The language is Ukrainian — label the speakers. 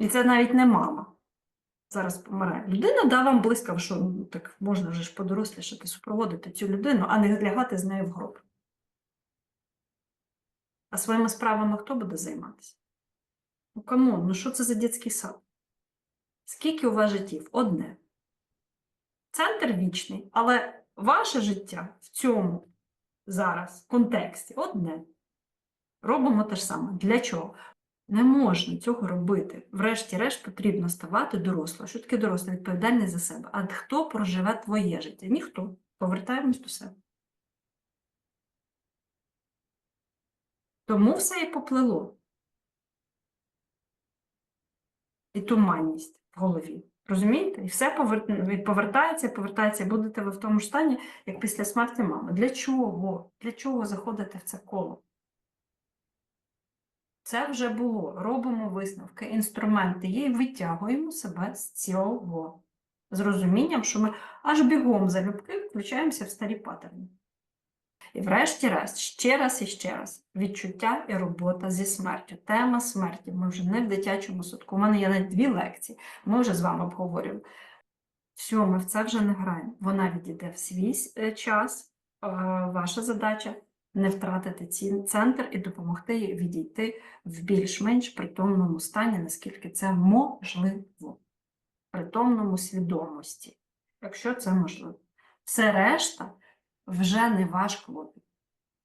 Speaker 1: І це навіть не мама. Зараз помирає. Людина да вам близька, що ну, так можна вже ж подорослішати, супроводити цю людину, а не лягати з нею в гроб. А своїми справами хто буде займатися? Ну камон, ну що це за дитячий сад? Скільки у вас життів? Одне. Центр вічний, але ваше життя в цьому зараз контексті одне. Робимо те ж саме. Для чого? Не можна цього робити. Врешті-решт потрібно ставати дорослою. Що таке дорослий? Відповідальний за себе. А хто проживе твоє життя? Ніхто. Повертаємось до себе. Тому все і поплило. І туманність в голові. Розумієте? І все повер- повертається, повертається. Будете ви в тому ж стані, як після смерті мами. Для чого? Для чого заходите в це коло? Це вже було. Робимо висновки, інструменти є і витягуємо себе з цього. З розумінням, що ми аж бігом залюбки включаємося в старі паттерни. І врешті-решт, ще раз і ще раз, відчуття і робота зі смертю. Тема смерті. Ми вже не в дитячому садку. У мене є навіть дві лекції. Ми вже з вами обговорюємо. Все, ми в це вже не граємо. Вона відійде в свій е, час. Е, Ваша задача не втратити ці центр і допомогти їй відійти в більш-менш притомному стані, наскільки це можливо, притомному свідомості, якщо це можливо. Все решта вже не ваш клопіт.